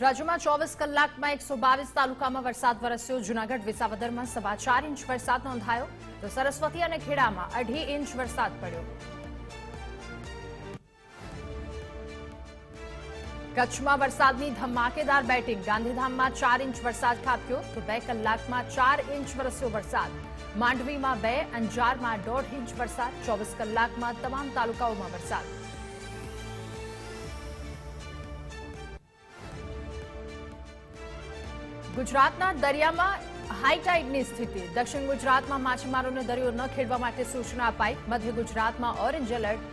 રાજ્યમાં ચોવીસ કલાકમાં એકસો બાવીસ તાલુકામાં વરસાદ વરસ્યો. જૂનાગઢ, વિસાવદરમાં સવા ચાર ઇંચ વરસાદ નોંધાયો. તો સરસ્વતી અને ખેડામાં અઢી ઇંચ વરસાદ પડ્યો. કચ્છમાં વરસાદની ધમાકેદાર બેટિંગ. ગાંધીધામમાં ચાર ઇંચ વરસાદ ખાબક્યો. તો બે કલાકમાં ચાર ઇંચ વરસ્યો વરસાદ. માંડવીમાં બે, અંજારમાં દોઢ ઇંચ વરસાદ. ચોવીસ કલાકમાં તમામ તાલુકાઓમાં વરસાદ. ગુજરાતના દરિયામાં હાઈટાઈડની સ્થિતિ. દક્ષિણ ગુજરાતમાં માછીમારોને દરિયો ન ખેડવા માટે સૂચના અપાઈ. મધ્ય ગુજરાતમાં ઓરેન્જ એલર્ટ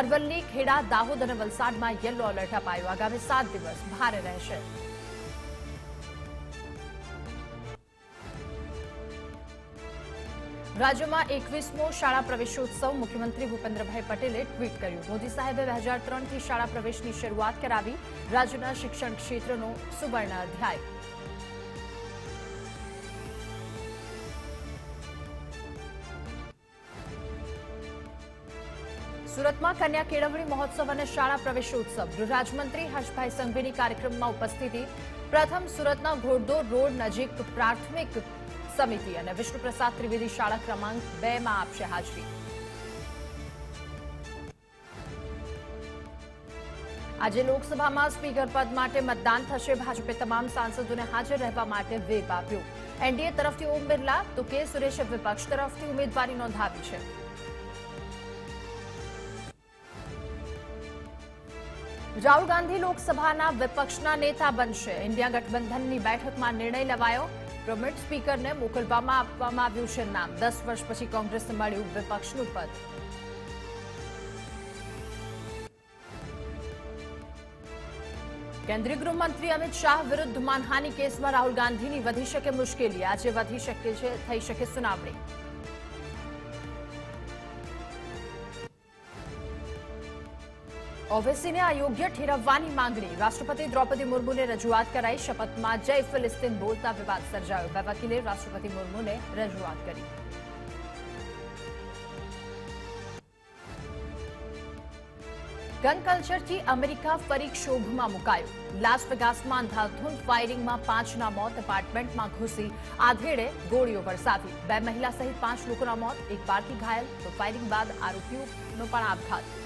અરવલ્લી, ખેડા, દાહોદ અને વલસાડમાં યલો એલર્ટ અપાયું. આગામી સાત દિવસ ભારે રહેશે. રાજ્યમાં એકવીસમો શાળા પ્રવેશોત્સવ મુખ્યમંત્રી ભૂપેન્દ્રભાઈ પટેલે ટ્વીટ કર્યું. મોદી સાહેબે બે હજાર ત્રણથી શાળા પ્રવેશની શરૂઆત કરાવી. રાજ્યના શિક્ષણ ક્ષેત્રનો સુવર્ણ અધ્યાય. સુરતમાં કન્યા કેળવણી મહોત્સવ અને શાળા પ્રવેશોત્સવ ગૃહરાજમંત્રી હર્ષભાઈ સંઘવીની કાર્યક્રમમાં ઉપસ્થિતિ. પ્રથમ સુરતના ઘોડદોર રોડ નજીક પ્રાથમિક સમિતિ અને વિષ્ણુપ્રસાદ ત્રિવેદી શાળા ક્રમાંક બે માં આપશે હાજરી. આજે લોકસભામાં સ્પીકર પદ માટે મતદાન થશે. ભાજપે તમામ સાંસદોને હાજર રહેવા માટે વેગ આપ્યો. એનડીએ તરફથી ઓમ બિરલા તો કે સુરેશે વિપક્ષ તરફથી ઉમેદવારી નોંધાવી છે. રાહુલ ગાંધી લોકસભાના વિપક્ષના નેતા બનશે. ઇન્ડિયા ગઠબંધનની બેઠકમાં નિર્ણય લેવાયો. પ્રોમિટ સ્પીકરને મોકલવામાં આપવામાં આવ્યું છે નામ. દસ વર્ષ પછી કોંગ્રેસને મળ્યું વિપક્ષનું પદ. કેન્દ્રીય ગૃહમંત્રી અમિત શાહ વિરુદ્ધ માનહાની કેસમાં રાહુલ ગાંધીની વધી શકે મુશ્કેલી. આજે વધી શકે છે, થઈ શકે સુનાવણી. ઓવેસીને અયોગ્ય ઠેરવવાની માંગણી. રાષ્ટ્રપતિ દ્રૌપદી મુર્મુને રજૂઆત કરાઈ શપથમાં જય ફિલિસ્તીન બોલતા વિવાદ સર્જાયો. બે વકીલે રાષ્ટ્રપતિ મુર્મુને રજૂઆત કરી. ગન કલ્ચરથી અમેરિકા ફરી ક્ષોભમાં મુકાયું. લાસ વેગાસમાં અંધાધૂન ફાયરિંગમાં પાંચના મોત એપાર્ટમેન્ટમાં ઘૂસી, આધેડે ગોળીઓ વરસાવી. બે મહિલા સહિત પાંચ લોકોના મોત, એક બાળકી ઘાયલ, તો ફાયરિંગ બાદ આરોપીઓનો પણ આપઘાત